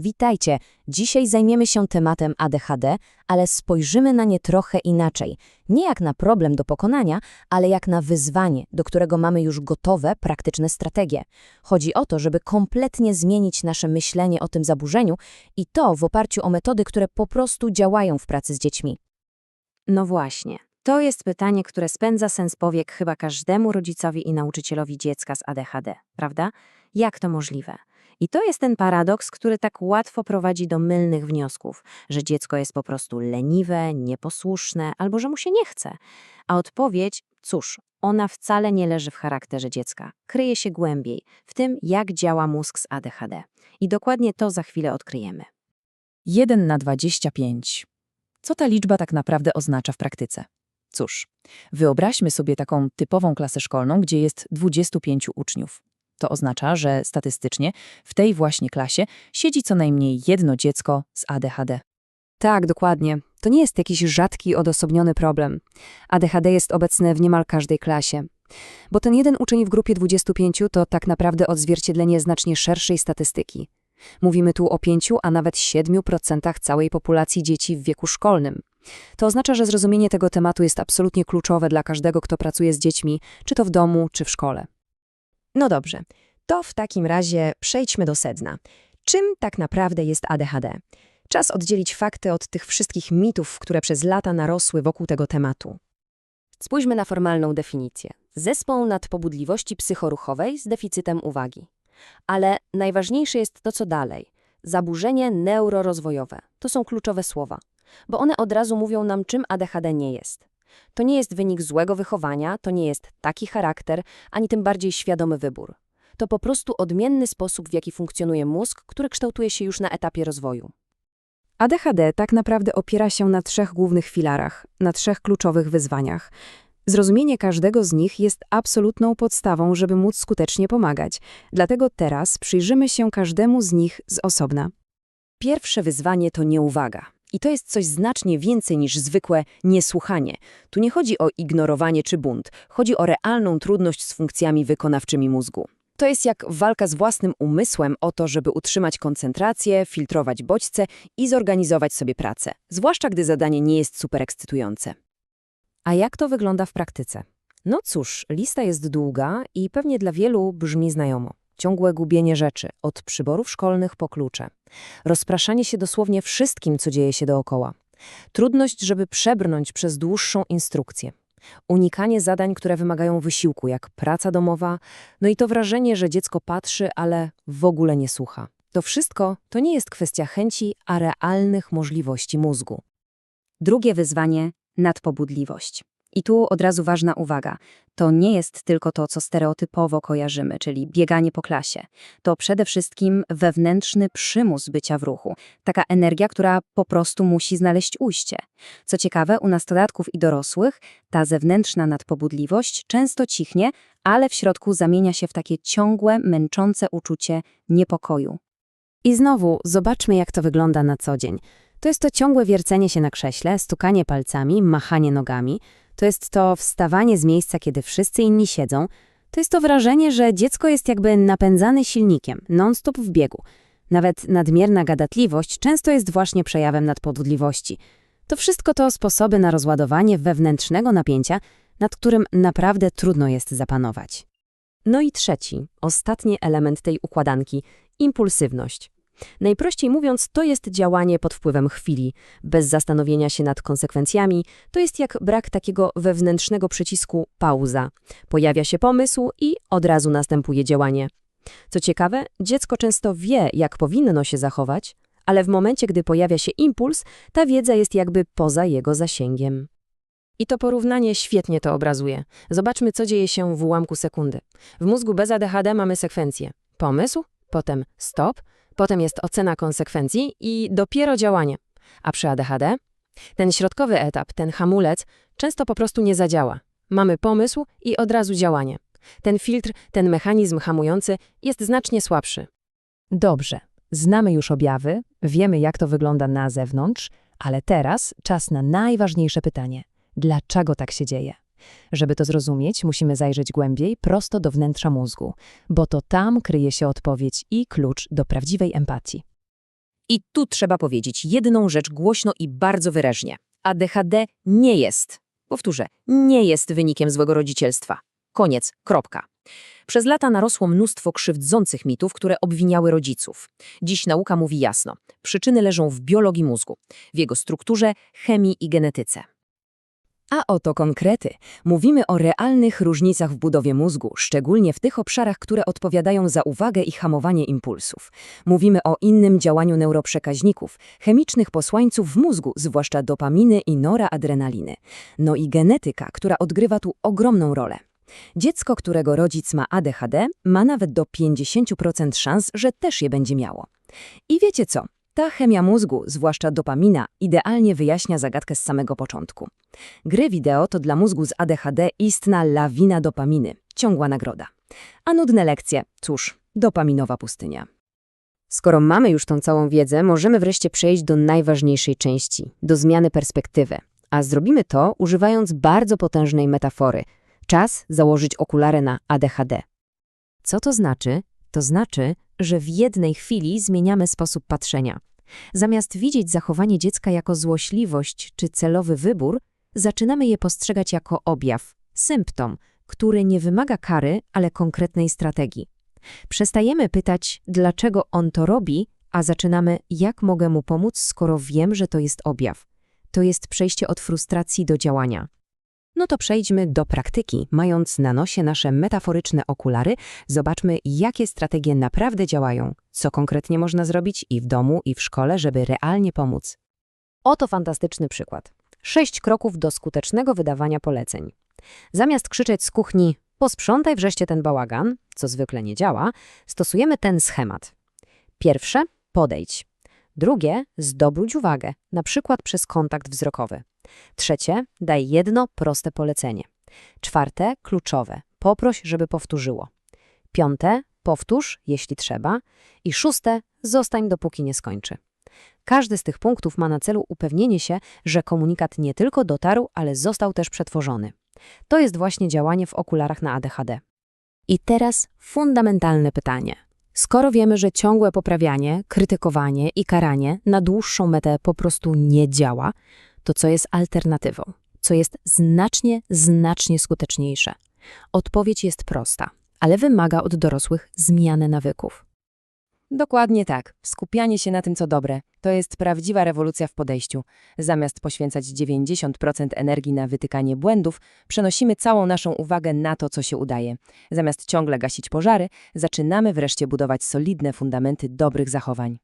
Witajcie! Dzisiaj zajmiemy się tematem ADHD, ale spojrzymy na nie trochę inaczej. Nie jak na problem do pokonania, ale jak na wyzwanie, do którego mamy już gotowe, praktyczne strategie. Chodzi o to, żeby kompletnie zmienić nasze myślenie o tym zaburzeniu i to w oparciu o metody, które po prostu działają w pracy z dziećmi. No właśnie. To jest pytanie, które spędza sens powiek chyba każdemu rodzicowi i nauczycielowi dziecka z ADHD, prawda? Jak to możliwe? I to jest ten paradoks, który tak łatwo prowadzi do mylnych wniosków, że dziecko jest po prostu leniwe, nieposłuszne albo że mu się nie chce. A odpowiedź, cóż, ona wcale nie leży w charakterze dziecka. Kryje się głębiej, w tym jak działa mózg z ADHD. I dokładnie to za chwilę odkryjemy. 1 na 25. Co ta liczba tak naprawdę oznacza w praktyce? Cóż, wyobraźmy sobie taką typową klasę szkolną, gdzie jest 25 uczniów. To oznacza, że statystycznie w tej właśnie klasie siedzi co najmniej jedno dziecko z ADHD. Tak, dokładnie. To nie jest jakiś rzadki, odosobniony problem. ADHD jest obecny w niemal każdej klasie. Bo ten jeden uczeń w grupie 25 to tak naprawdę odzwierciedlenie znacznie szerszej statystyki. Mówimy tu o 5, a nawet 7% całej populacji dzieci w wieku szkolnym. To oznacza, że zrozumienie tego tematu jest absolutnie kluczowe dla każdego, kto pracuje z dziećmi, czy to w domu, czy w szkole. No dobrze, to w takim razie przejdźmy do sedna. Czym tak naprawdę jest ADHD? Czas oddzielić fakty od tych wszystkich mitów, które przez lata narosły wokół tego tematu. Spójrzmy na formalną definicję. Zespół nadpobudliwości psychoruchowej z deficytem uwagi. Ale najważniejsze jest to, co dalej. Zaburzenie neurorozwojowe. To są kluczowe słowa, bo one od razu mówią nam, czym ADHD nie jest. To nie jest wynik złego wychowania, to nie jest taki charakter, ani tym bardziej świadomy wybór. To po prostu odmienny sposób, w jaki funkcjonuje mózg, który kształtuje się już na etapie rozwoju. ADHD tak naprawdę opiera się na trzech głównych filarach, na trzech kluczowych wyzwaniach. Zrozumienie każdego z nich jest absolutną podstawą, żeby móc skutecznie pomagać. Dlatego teraz przyjrzymy się każdemu z nich z osobna. Pierwsze wyzwanie to nieuwaga. I to jest coś znacznie więcej niż zwykłe niesłuchanie. Tu nie chodzi o ignorowanie czy bunt, chodzi o realną trudność z funkcjami wykonawczymi mózgu. To jest jak walka z własnym umysłem o to, żeby utrzymać koncentrację, filtrować bodźce i zorganizować sobie pracę, zwłaszcza gdy zadanie nie jest super ekscytujące. A jak to wygląda w praktyce? No cóż, lista jest długa i pewnie dla wielu brzmi znajomo. Ciągłe gubienie rzeczy, od przyborów szkolnych po klucze. Rozpraszanie się dosłownie wszystkim, co dzieje się dookoła. Trudność, żeby przebrnąć przez dłuższą instrukcję. Unikanie zadań, które wymagają wysiłku, jak praca domowa, no i to wrażenie, że dziecko patrzy, ale w ogóle nie słucha. To wszystko to nie jest kwestia chęci, a realnych możliwości mózgu. Drugie wyzwanie nadpobudliwość. I tu od razu ważna uwaga. To nie jest tylko to, co stereotypowo kojarzymy, czyli bieganie po klasie. To przede wszystkim wewnętrzny przymus bycia w ruchu. Taka energia, która po prostu musi znaleźć ujście. Co ciekawe, u nastolatków i dorosłych ta zewnętrzna nadpobudliwość często cichnie, ale w środku zamienia się w takie ciągłe, męczące uczucie niepokoju. I znowu zobaczmy, jak to wygląda na co dzień. To jest to ciągłe wiercenie się na krześle, stukanie palcami, machanie nogami. To jest to wstawanie z miejsca, kiedy wszyscy inni siedzą. To jest to wrażenie, że dziecko jest jakby napędzane silnikiem, non-stop w biegu. Nawet nadmierna gadatliwość często jest właśnie przejawem nadpobudliwości. To wszystko to sposoby na rozładowanie wewnętrznego napięcia, nad którym naprawdę trudno jest zapanować. No i trzeci, ostatni element tej układanki impulsywność. Najprościej mówiąc, to jest działanie pod wpływem chwili, bez zastanowienia się nad konsekwencjami. To jest jak brak takiego wewnętrznego przycisku pauza. Pojawia się pomysł i od razu następuje działanie. Co ciekawe, dziecko często wie, jak powinno się zachować, ale w momencie, gdy pojawia się impuls, ta wiedza jest jakby poza jego zasięgiem. I to porównanie świetnie to obrazuje. Zobaczmy, co dzieje się w ułamku sekundy. W mózgu bez ADHD mamy sekwencję. Pomysł, potem stop, Potem jest ocena konsekwencji i dopiero działanie. A przy ADHD? Ten środkowy etap, ten hamulec, często po prostu nie zadziała. Mamy pomysł i od razu działanie. Ten filtr, ten mechanizm hamujący jest znacznie słabszy. Dobrze, znamy już objawy, wiemy jak to wygląda na zewnątrz, ale teraz czas na najważniejsze pytanie. Dlaczego tak się dzieje? Żeby to zrozumieć, musimy zajrzeć głębiej, prosto do wnętrza mózgu, bo to tam kryje się odpowiedź i klucz do prawdziwej empatii. I tu trzeba powiedzieć jedną rzecz głośno i bardzo wyraźnie. ADHD nie jest, powtórzę, nie jest wynikiem złego rodzicielstwa. Koniec, kropka. Przez lata narosło mnóstwo krzywdzących mitów, które obwiniały rodziców. Dziś nauka mówi jasno. Przyczyny leżą w biologii mózgu, w jego strukturze, chemii i genetyce. A oto konkrety. Mówimy o realnych różnicach w budowie mózgu, szczególnie w tych obszarach, które odpowiadają za uwagę i hamowanie impulsów. Mówimy o innym działaniu neuroprzekaźników, chemicznych posłańców w mózgu, zwłaszcza dopaminy i noradrenaliny. No i genetyka, która odgrywa tu ogromną rolę. Dziecko, którego rodzic ma ADHD, ma nawet do 50% szans, że też je będzie miało. I wiecie co? Ta chemia mózgu, zwłaszcza dopamina, idealnie wyjaśnia zagadkę z samego początku. Gry wideo to dla mózgu z ADHD istna lawina dopaminy, ciągła nagroda. A nudne lekcje, cóż, dopaminowa pustynia. Skoro mamy już tą całą wiedzę, możemy wreszcie przejść do najważniejszej części, do zmiany perspektywy. A zrobimy to używając bardzo potężnej metafory. Czas założyć okulary na ADHD. Co to znaczy? To znaczy, że w jednej chwili zmieniamy sposób patrzenia. Zamiast widzieć zachowanie dziecka jako złośliwość czy celowy wybór, zaczynamy je postrzegać jako objaw, symptom, który nie wymaga kary, ale konkretnej strategii. Przestajemy pytać, dlaczego on to robi, a zaczynamy, jak mogę mu pomóc, skoro wiem, że to jest objaw. To jest przejście od frustracji do działania. No to przejdźmy do praktyki. Mając na nosie nasze metaforyczne okulary, zobaczmy, jakie strategie naprawdę działają, co konkretnie można zrobić i w domu, i w szkole, żeby realnie pomóc. Oto fantastyczny przykład. Sześć kroków do skutecznego wydawania poleceń. Zamiast krzyczeć z kuchni posprzątaj wreszcie ten bałagan, co zwykle nie działa, stosujemy ten schemat. Pierwsze podejdź. Drugie zdobróć uwagę, na przykład przez kontakt wzrokowy. Trzecie daj jedno proste polecenie. Czwarte kluczowe poproś, żeby powtórzyło. Piąte powtórz, jeśli trzeba. I szóste zostań, dopóki nie skończy. Każdy z tych punktów ma na celu upewnienie się, że komunikat nie tylko dotarł, ale został też przetworzony. To jest właśnie działanie w okularach na ADHD. I teraz fundamentalne pytanie. Skoro wiemy, że ciągłe poprawianie, krytykowanie i karanie na dłuższą metę po prostu nie działa, to co jest alternatywą? Co jest znacznie, znacznie skuteczniejsze? Odpowiedź jest prosta, ale wymaga od dorosłych zmiany nawyków. Dokładnie tak. Skupianie się na tym, co dobre, to jest prawdziwa rewolucja w podejściu. Zamiast poświęcać 90% energii na wytykanie błędów, przenosimy całą naszą uwagę na to, co się udaje. Zamiast ciągle gasić pożary, zaczynamy wreszcie budować solidne fundamenty dobrych zachowań.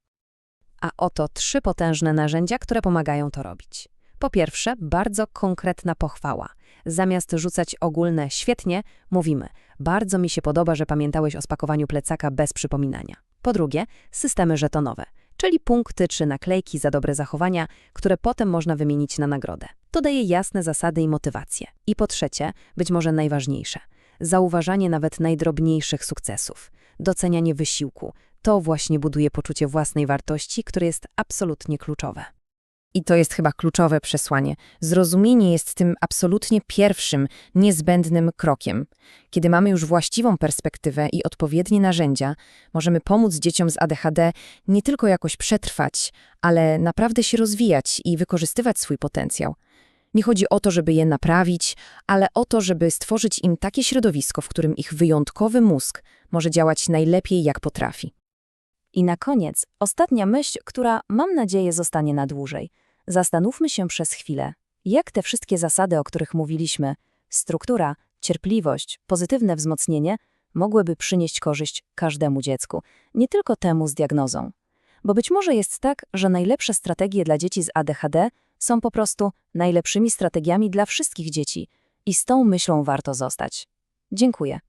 A oto trzy potężne narzędzia, które pomagają to robić. Po pierwsze, bardzo konkretna pochwała. Zamiast rzucać ogólne świetnie, mówimy bardzo mi się podoba, że pamiętałeś o spakowaniu plecaka bez przypominania. Po drugie, systemy żetonowe, czyli punkty czy naklejki za dobre zachowania, które potem można wymienić na nagrodę. To daje jasne zasady i motywacje. I po trzecie, być może najważniejsze, zauważanie nawet najdrobniejszych sukcesów, docenianie wysiłku. To właśnie buduje poczucie własnej wartości, które jest absolutnie kluczowe. I to jest chyba kluczowe przesłanie. Zrozumienie jest tym absolutnie pierwszym, niezbędnym krokiem. Kiedy mamy już właściwą perspektywę i odpowiednie narzędzia, możemy pomóc dzieciom z ADHD nie tylko jakoś przetrwać, ale naprawdę się rozwijać i wykorzystywać swój potencjał. Nie chodzi o to, żeby je naprawić, ale o to, żeby stworzyć im takie środowisko, w którym ich wyjątkowy mózg może działać najlepiej jak potrafi. I na koniec ostatnia myśl, która mam nadzieję zostanie na dłużej. Zastanówmy się przez chwilę, jak te wszystkie zasady, o których mówiliśmy, struktura, cierpliwość, pozytywne wzmocnienie, mogłyby przynieść korzyść każdemu dziecku, nie tylko temu z diagnozą. Bo być może jest tak, że najlepsze strategie dla dzieci z ADHD są po prostu najlepszymi strategiami dla wszystkich dzieci i z tą myślą warto zostać. Dziękuję.